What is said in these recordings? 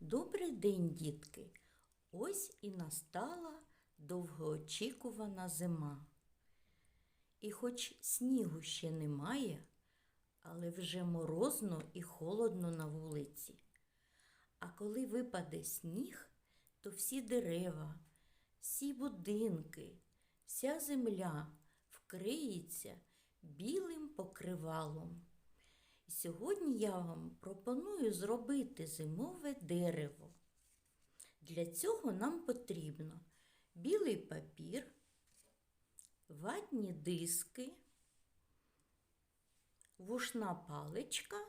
Добрий день, дітки! Ось і настала довгоочікувана зима. І хоч снігу ще немає, але вже морозно і холодно на вулиці. А коли випаде сніг, то всі дерева, всі будинки, вся земля вкриється білим покривалом. Сьогодні я вам пропоную зробити зимове дерево. Для цього нам потрібно білий папір, ватні диски, вушна паличка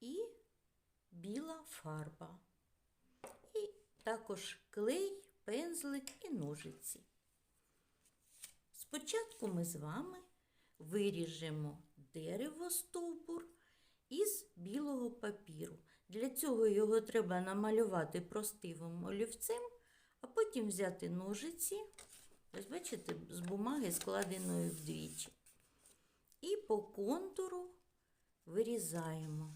і біла фарба. І також клей, пензлик і ножиці. Спочатку ми з вами виріжемо дерево стовбур із білого папіру. Для цього його треба намалювати простивим олівцем, а потім взяти ножиці, ось бачите, з бумаги складеної вдвічі. І по контуру вирізаємо.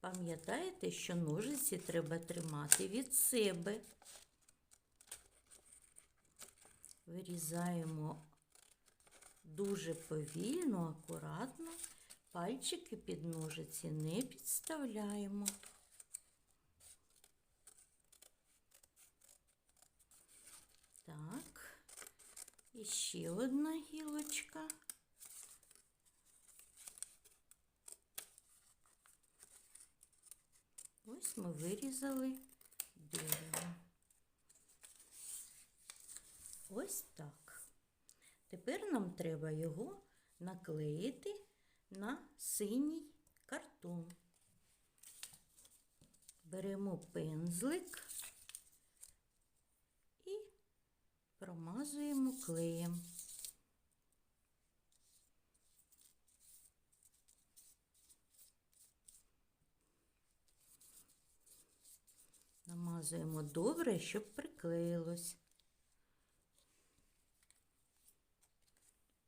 Пам'ятаєте, що ножиці треба тримати від себе. Вирізаємо дуже повільно, акуратно. Пальчики під ножиці не підставляємо. Так, і ще одна гілочка. Ось ми вирізали дерево. Ось так. Тепер нам треба його наклеїти на синій картон. Беремо пензлик і промазуємо клеєм. Намазуємо добре, щоб приклеїлось.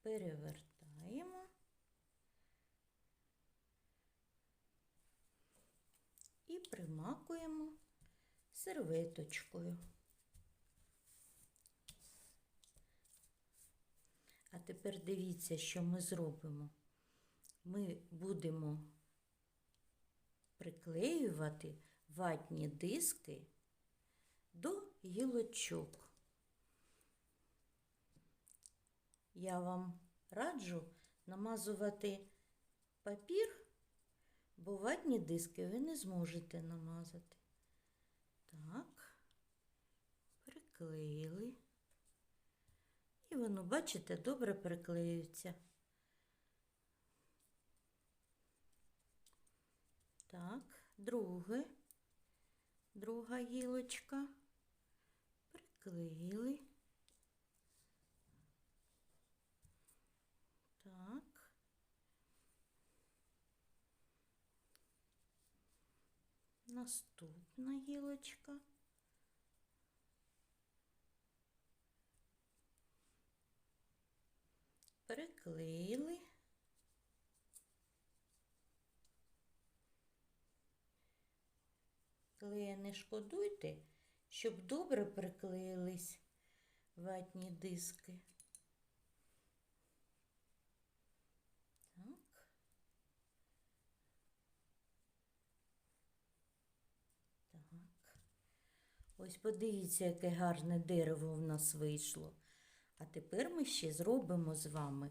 Перевертаємо. І примакуємо серветочкою. А тепер дивіться, що ми зробимо. Ми будемо приклеювати ватні диски до гілочок. Я вам раджу намазувати папір, бо ватні диски ви не зможете намазати. Так, приклеїли. І воно, бачите, добре приклеюється. Так, друге, друга гілочка. Приклеїли. Так. Наступна гілочка. Приклеїли. Клея не шкодуйте, щоб добре приклеїлись ватні диски. Так. Так. Ось подивіться, яке гарне дерево в нас вийшло. А тепер ми ще зробимо з вами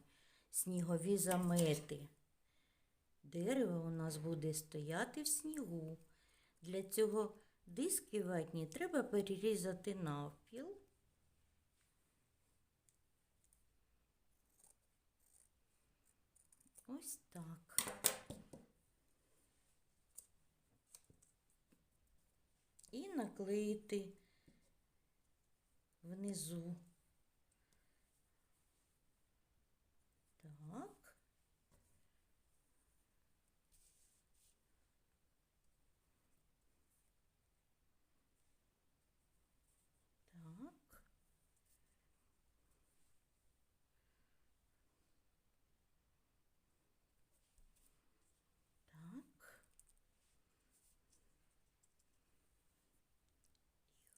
снігові замети. Дерево у нас буде стояти в снігу. Для цього диски ватні треба перерізати навпіл. Ось так. І наклеїти внизу. Так. Так. Так.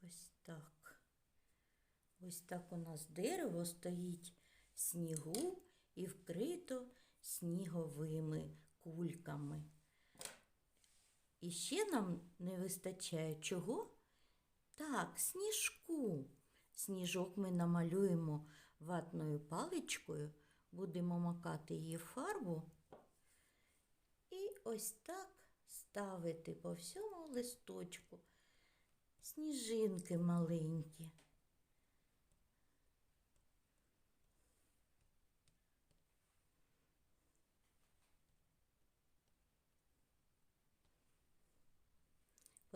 Ось так. Ось так у нас дерево стоїть в снігу і вкрито сніговими кульками. І ще нам не вистачає чого? Так, сніжку. Сніжок ми намалюємо ватною паличкою, будемо макати її фарбу і ось так ставити по всьому листочку сніжинки маленькі.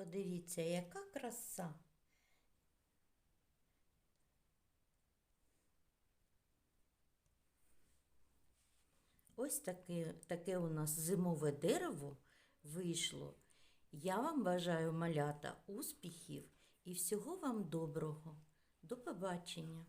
Подивіться, яка краса. Ось таке, таке у нас зимове дерево вийшло. Я вам бажаю малята успіхів і всього вам доброго. До побачення!